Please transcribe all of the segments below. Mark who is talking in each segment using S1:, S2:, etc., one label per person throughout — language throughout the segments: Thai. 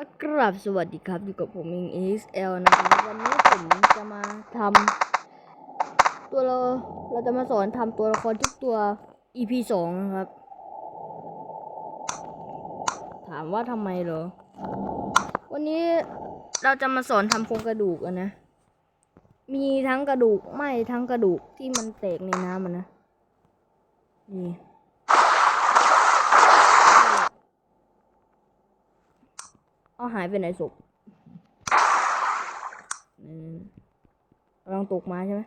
S1: อะกราบสวัสดีครับอยู่กับผมเอง XL นะครับวันนี้ผมจะมาทำตัวเราเราจะมาสอนทำตัวละครทุกตัว EP สองนะครับ ถามว่าทำไมเหรอ วันนี้เราจะมาสอนทำโครงกระดูกนะ มีทั้งกระดูกไม่ทั้งกระดูกที่มันแตกในน้ำมันนะนี่ เอาหายไปไหนศพกำลังตกมาใช่ไหม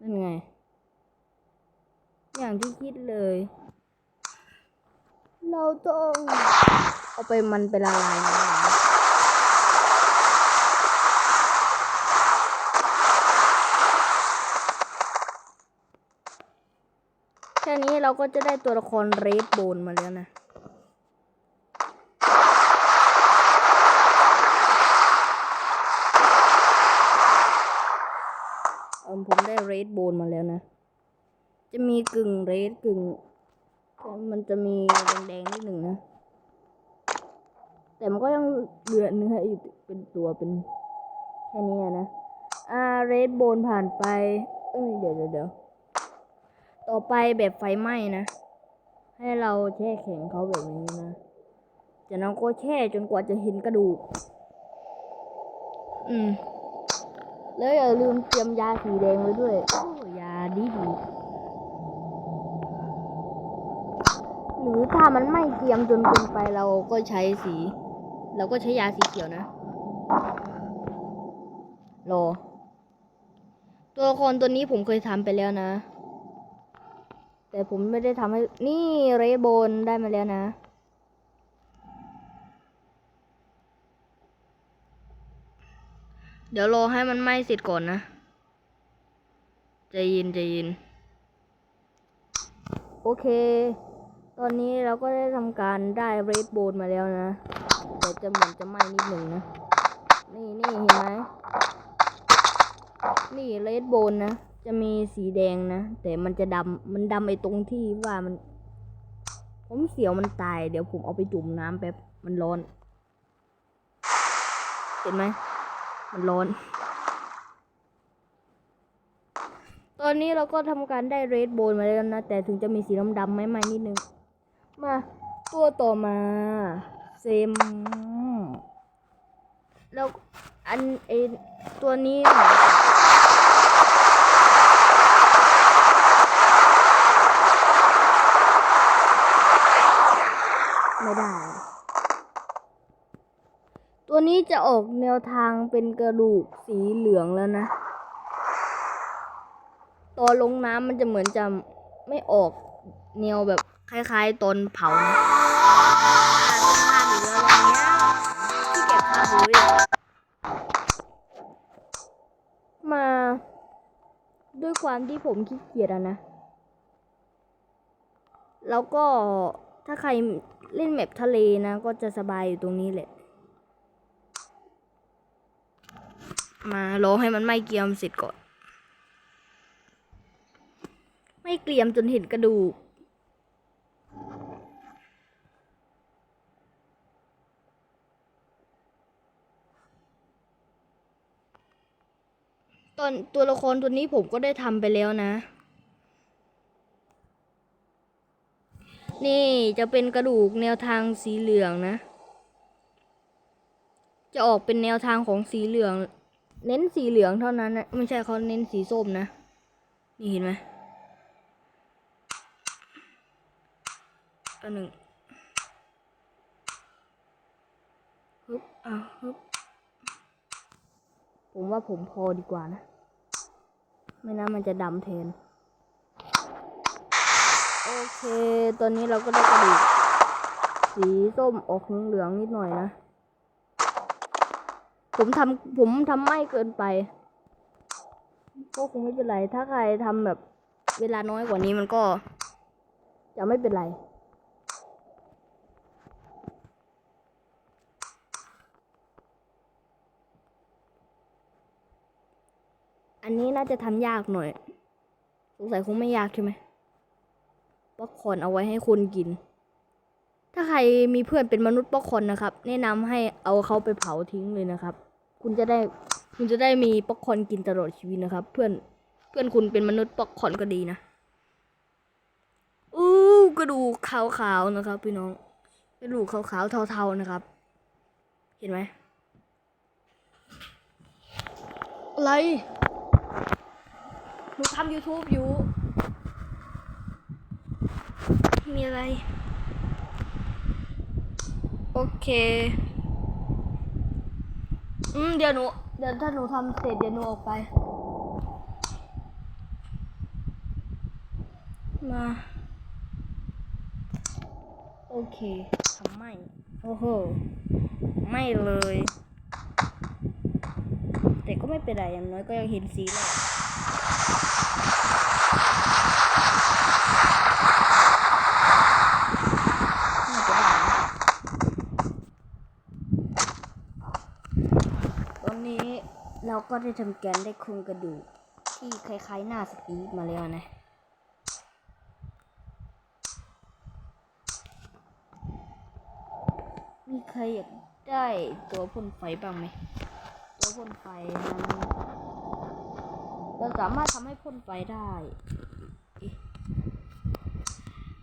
S1: นั่นไง อย่างที่คิดเลย เราต้อง เอาไปมันไปละลายน้ำแค่นี้เราก็จะได้ตัวละครเรดโบนมาแล้วนะ ผมได้เรดโบนมาแล้วนะ จะมีกึ่งเรดกึ่ง มันจะมีแดงๆนิดหนึ่งนะ แต่มันก็ยังเหลือเนื้ออยู่เป็นตัวเป็นแค่นี้อะนะ อ่าเรดโบนผ่านไป เอ้ยเดี๋ยวเดี๋ยวเดี๋ยวต่อไปแบบไฟไหม้นะ ให้เราแช่แข็งเขาแบบนี้นะจากนั้นก็แช่จนกว่าจะเห็นกระดูก อืม แล้วอย่าลืมเตรียมยาสีแดงไว้ด้วยโอ้ยาดีดีหรือถ้ามันไม่เกรียมจนเกินไปเราก็ใช้สี เราก็ใช้ยาสีเขียวนะรอตัวละครตัวนี้ผมเคยทำไปแล้วนะ แต่ผมไม่ได้ทำให้ นี่เรย์โบนได้มาแล้วนะเดี๋ยวรอให้มันไหม้เสร็จก่อนนะใจเย็นใจเย็นโอเค ตอนนี้เราก็ได้ทำการได้เรดโบนมาแล้วนะแต่ จะเหมือนจะไหม้นิดหนึ่งนะ นี่นี่เห็นไหม นี่เรดโบนนะ จะมีสีแดงนะ แต่มันจะดำ มันดำไอ้ตรงที่ว่ามัน ผมเสียวมันตาย เดี๋ยวผมเอาไปจุ่มน้ำแป๊บ มันร้อน เห็นไหม มันร้อน ตอนนี้เราก็ทำการได้เรดโบนมาแล้วนะ แต่ถึงจะมีสีดำๆไหมไหมนิดนึง มาตัวต่อมา เซมแล้วอันเอตัวนี้เหมือนกับไม่ได้ ตัวนี้จะออกแนวทางเป็นกระดูกสีเหลืองแล้วนะ ตอนลงน้ำมันจะเหมือนจะไม่ออกแนวแบบคล้ายๆตอนเผานะ มา ด้วยความที่ผมขี้เกียจอะนะ แล้วก็ถ้าใครเล่นแมปทะเลนะ ก็จะสบายอยู่ตรงนี้แหละ มารอให้มันไม้เกรียมเสร็จก่อน ไม่เกรียมจนเห็นกระดูก ตอนตัวละครตัวนี้ผมก็ได้ทำไปแล้วนะ นี่จะเป็นกระดูกแนวทางสีเหลืองนะ จะออกเป็นแนวทางของสีเหลือง เน้นสีเหลืองเท่านั้นนะไม่ใช่เขาเน้นสีส้มนะ นี่เห็นไหมอันหนึ่งฮึบอะฮึบผมว่าผมพอดีกว่านะ ไม่น่ามันจะดำแทน โอเค ตอนนี้เราก็ได้กระดูกสีส้มออกเหลืองนิดหน่อยนะ ผมทำผมทำไม่เกินไป ก็คงไม่เป็นไร ถ้าใครทำแบบเวลาน้อยกว่านี้มันก็ จะไม่เป็นไร นี้น่าจะทำยากหน่อย สงสัยคงไม่ยากใช่ไหมป๊อปคอนเอาไว้ให้คนกิน ถ้าใครมีเพื่อนเป็นมนุษย์ป๊อปคอนนะครับ แนะนำให้เอาเขาไปเผาทิ้งเลยนะครับ คุณจะได้คุณจะได้มีป๊อปคอนกินตลอดชีวิตนะครับ เพื่อนเพื่อนคุณเป็นมนุษย์ป๊อปคอนก็ดีนะอู้กระดูกขาวๆนะครับ พี่น้องกระดูกขาวๆเทาๆนะครับ เห็นไหมอะไร นูทำ YouTube อยู่ มีอะไร โอเค อืม เดี๋ยวหนู เดี๋ยวถ้าหนูทำเสร็จเดี๋ยวหนูออกไป มา โอเคทำไม่ โอ้โห ไม่เลย แต่ก็ไม่เป็นไรอย่างน้อยก็ยังเห็นสีแล้วน่าจะได้นะตอนนี้เรา ก็ได้ทำแกนได้โครงกระดูก ที่คล้ายๆหน้าสตีฟมาแล้วนะมีใครอยากได้ตัวพ่นไฟบ้างไหม ตัวพ่นไฟนั้นเราสามารถทำให้พ่นไฟได้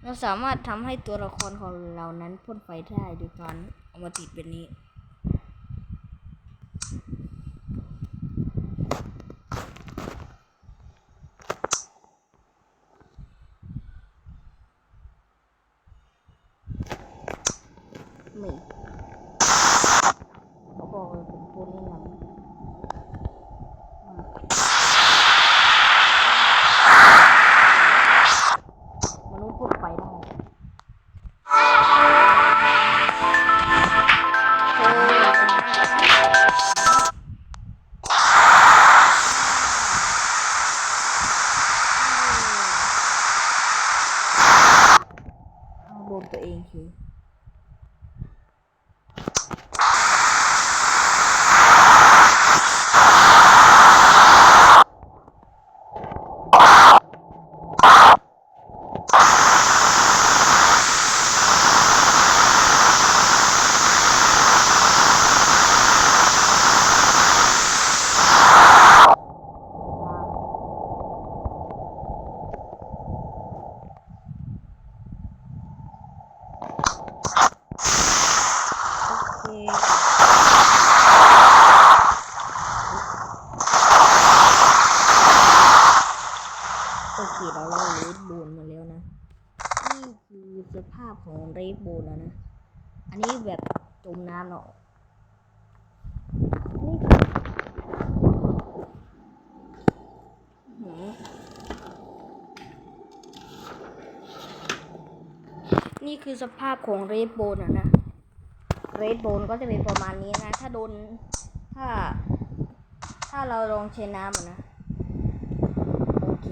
S1: เราสามารถทำให้ตัวละครของเรานั้นพ่นไฟได้โดยการเอามาติดแบบนี้ หมิ่นเขาบอกเลยผมพูดเล่นะนำมนุษย์พูดไปได้ นี่คือสภาพของเรดโบนอะนะ เรดโบนก็จะเป็นประมาณนี้นะ ถ้าโดน ถ้า ถ้าเราลองใช้น้ำนะ โอเค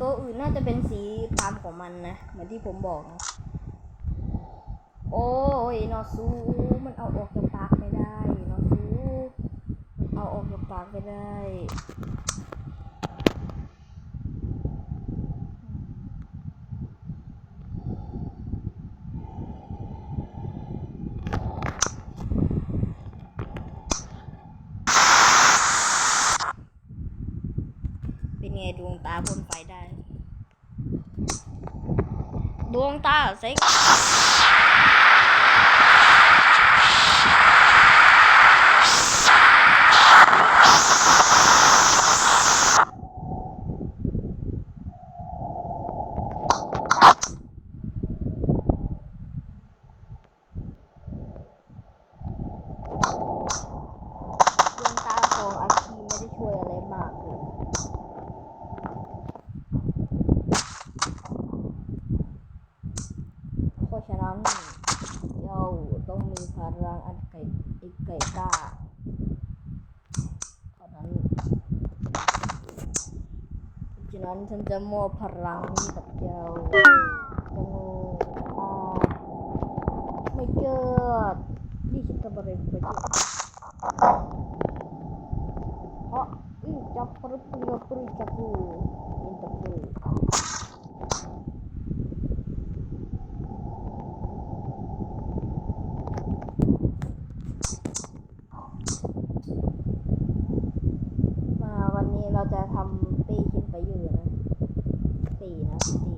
S1: ตัวอื่นน่าจะเป็นสีตามของมันนะ เหมือนที่ผมบอกนะ โอ้ยนอซูมันเอาออกจากปากไม่ได้นอซูเอาออกจากปากไม่ได้ เป็นไงดวงตาพ่นไฟได้ ดวงตาใสดวงตาของอาคีไม่ได้ช่วยอะไรมากเลย เพราะฉะนั้นเราต้องมีพลังอันไกลอีกไกลกล้าเท่านั้นฉะ นั้นฉันจะมอบพลังนี้กับเจ้าจงอ่าไม่เกิดนี่ฉันทำอะไรไปเกิดเพราะอือใจจับปรึปรึปรึจับปูอินเตอร์ปูมาวันนี้เราจะทำตีคินไปอยู่นะ ตีนะตี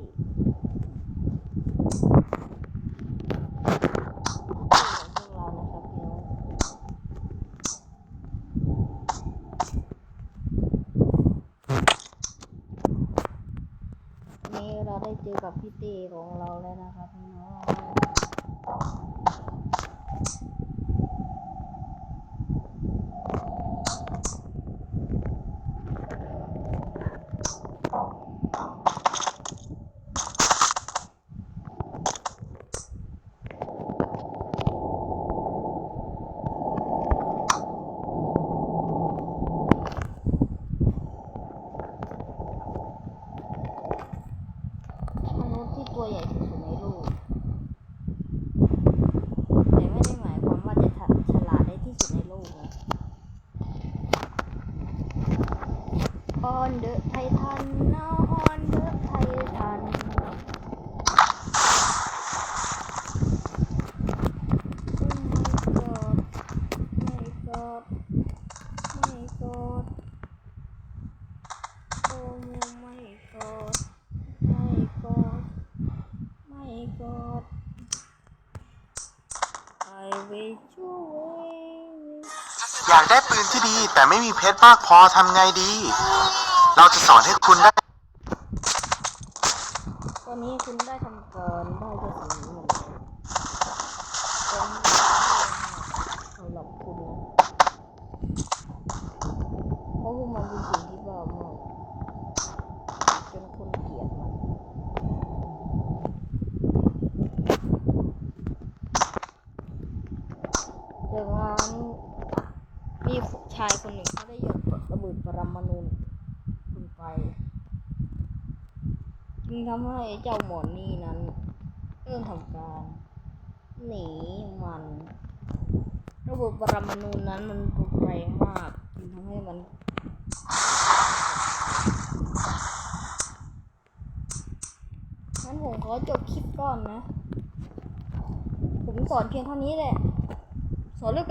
S1: ตีของเรานะครับพี่อนนี้เราได้เจอกับพี่เต้ของเราแล้วนะครับพี่น้องมนุษย์ที่ตัวใหญ่ที่สุดในโลกแต่ไม่ได้หมายความว่าจะฉลาดได้ที่สุดในโลกนะ On the Titan now on the Titan ไม่กอดไม่กอดโอ้ไม่กอดไม่กอดไม่กอด I will you away
S2: อยากได้ปืนที่ดีแต่ไม่มีเพชรมากพอทำไงดี เราจะสอนให้คุณได้
S1: ตอนนี้คุณได้ทำการได้แค่สิ่งนี้หนึ่งเป็นสำหรับคุณนะเพราะพวกมันเป็นสิ่งที่บ้ามากจนคนเกลียดมันจากนั้นมีชายคนหนึ่งเขาได้โยนระเบิดปรมาณูลงไป จึงทำให้เจ้าหมอนนี่นั้น เริ่มทำการ หนีมัน ระบบปรมาณูนั้นมันรุนแรงมากจึงทำให้มันงั้นผมขอจบคลิปก่อนนะ ผมสอนเพียงเท่านี้แหละ สอนเรื่องกระดู